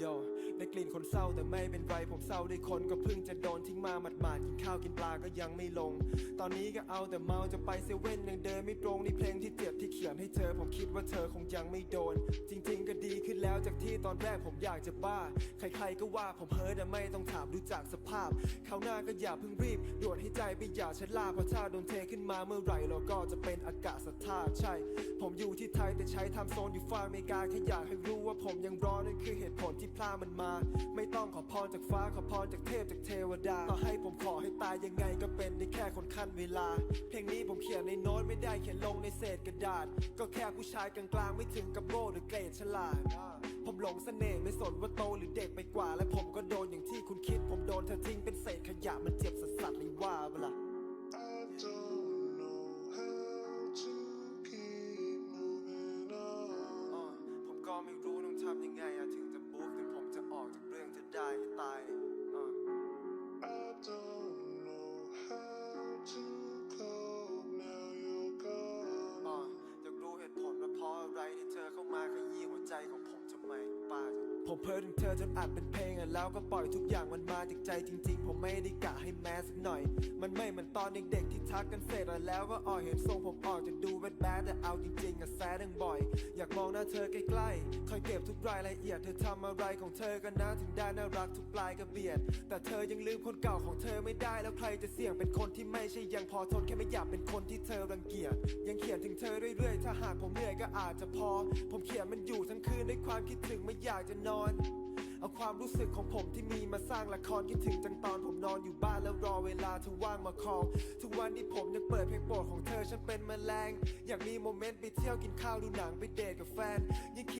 โย ได้กลิ่นคนเศร้าแต่ไม่เป็นไรผมเศร้าด้วยคนก็เพิ่งจะโดนทิ้งมาหมาดหมาดๆกินข้าวกินปลาก็ยังไม่ลง ตอนนี้ก็เอาแต่เมาจะไปเซเว่นยังเดินไม่ตรงนี่เพลงที่เจ็บที่เขียนให้เธอผมคิดว่าเธอคงยังไม่โดน จริง ๆ ก็ดีขึ้นแล้วจากที่ตอนแรกผมอยากจะบ้า ใครๆก็ว่าผมเฮ้อแต่ไม่ต้องถามดูจากสภาพคราวหน้าก็อย่าเพิ่งรีบด่วนให้ใจไปอย่าชะล่าเพราะถ้าโดนเทขึ้นมาเมื่อไหร่เราก็จะเป็นอากาศธาตุใช่ ผมอยู่ที่ไทยแต่ใช้ทำโซนอยู่ฝั่งอเมริกาแค่อยากให้รู้ว่าผมยังร้อนนั่นคือเหตุผลที่พลาดมันมาไม่ต้องขอพรจากฟ้าขอพรจากเทพจากเทวดาต่อให้ผมขอให้ตายยังไงก็เป็นได้แค่คนขั้นเวลา เพลงนี้ผมเขียนในโน้ตไม่ได้เขียนลงในเศษกระดาษ ก็แค่ผู้ชายกลางๆไม่ถึงกับโง่หรือเกรดฉลาด ผมหลงเสน่ห์ไม่สนว่าโตหรือเด็กไปกว่า และผมก็โดนอย่างที่คุณคิด ผมโดนเธอทิ้งเป็นเศษขยะมันเจ็บสัสๆเลยว่าเปะล่า I don't know how to keep moving on. อ่าผมก็ไม่รู้ต้องทำยังไงอะถึง ได้ตายอ่า I don't know how to cope now you're gone. อ่าอยากรู้เหตุผลว่าเพราะอะไรที่เธอเข้ามาขยี้หัวใจของผมทำไมป้าจะ ผมเพ้อถึงเธอจนอัดเป็นเพลงอะแล้วก็ปล่อยทุกอย่างมันมาจากใจจริงๆ ผมไม่ได้กะให้แม้สักหน่อย มันไม่เหมือนตอนเด็กๆที่ทักกันเสร็จอะแล้วก็อ่อยเห็นทรงผมออกจะดูแบดแบดแต่เอาจริงๆอะแซดดังบ่อย อยากมองหน้าเธอใกล้ๆคอยเก็บทุกรายละเอียดเธอทำอะไรของเธอกันนะถึงได้น่ารักทุกปลายกระเบียด แต่เธอยังลืมคนเก่าของเธอไม่ได้แล้วใครจะเสี่ยงเป็นคนที่ไม่ใช่ยังพอทนแค่ไม่อยากเป็นคนที่เธอรังเกียจยังเขียนถึงเธอเรื่อยๆ ถ้าหากผมเหนื่อยก็อาจจะพอ ผมเขียนมันอยู่ทั้งคืนด้วยความคิดถึงไม่อยากจะนอนเอาความรู้สึกของผมที่มีมาสร้างละครคิดถึงจังตอนผมนอนอยู่บ้านแล้วรอเวลาเธอว่างมาคอลทุกวันนี้ผมยังเปิดเพลงโปรดของเธอฉันเป็นแมลง อยากมีโมเมนต์ไปเที่ยวกินข้าวดูหนังไปเดทกับแฟนยิ่งคิด